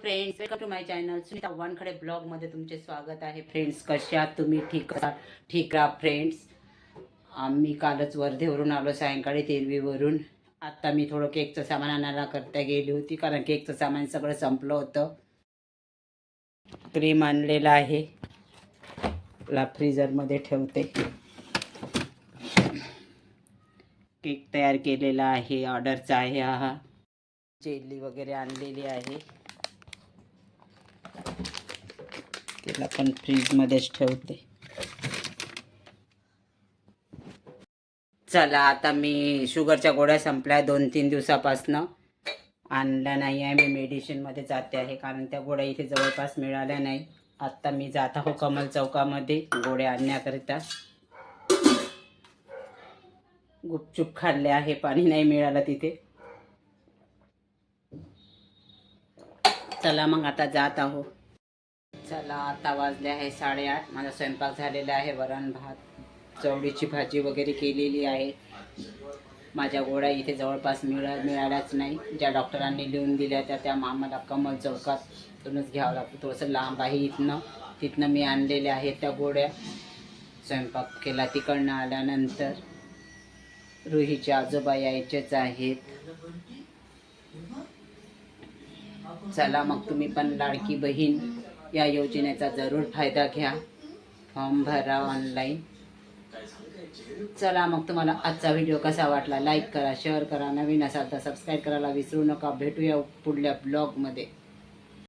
Friends welcome to my channel Sunita Wankhede ब्लॉगमध्ये तुमचे स्वागत आहे. फ्रेंड्स कशा आहात तुम्ही? ठीक राहा ठीक राहा फ्रेंड्स आम्ही कालच वर्धेवरून आलो सायंकाळी तेरवीवरून आत्ता मी थोडं केकचं सामान आणायला करता गेली होती कारण केकचं सामान सगळं संपलं होतं. क्रीम आणलेला आहे. ला फ्रीजरमध्ये ठेवते. केक तयार केलेला आहे ऑर्डरचा आहे. हा. जेली वगैरे आणलेली आहे. तिला पण फ्रीजमध्येच ठेवते. चला आता मी शुगरच्या गोळ्या संपल्या दोन तीन दिवसापासनं. आणल्या नाही आहे मी मेडिसिनमध्ये जाते आहे कारण त्या गोळ्या इथे जवळपास मिळाल्या नाही. आत्ता मी जात आहो कमल चौकामध्ये गोळ्या आणण्याकरिता. गुपचूप खाल्ले आहे पाणी नाही मिळालं तिथे. चला मग आता जात आहो. चला आता वाजले आहे साडेआठ. माझा स्वयंपाक झालेला आहे वरण भात चवळीची भाजी वगैरे केलेली आहे. माझ्या गोळ्या इथे जवळपास मिळा मिळाल्याच नाही. ज्या डॉक्टरांनी लिहून दिल्या त्या त्या आम्हाला कमल चौकातूनच घ्यावं लागतं. थोडंसं लांब आहे इथनं तिथनं मी आणलेल्या आहेत त्या गोळ्या. स्वयंपाक केला तिकडनं आल्यानंतर रुहीचे आजोबा यायचेच आहेत. चला मग तुम्ही पण लाडकी बहीण या योजनेचा जरूर फायदा घ्या. फॉर्म भरा ऑनलाईन चला मग तुम्हाला आजचा व्हिडिओ कसा वाटला? लाईक करा शेअर करा. नवीन असाल तर सबस्क्राईब करायला विसरू नका. भेटूया पुढल्या ब्लॉगमध्ये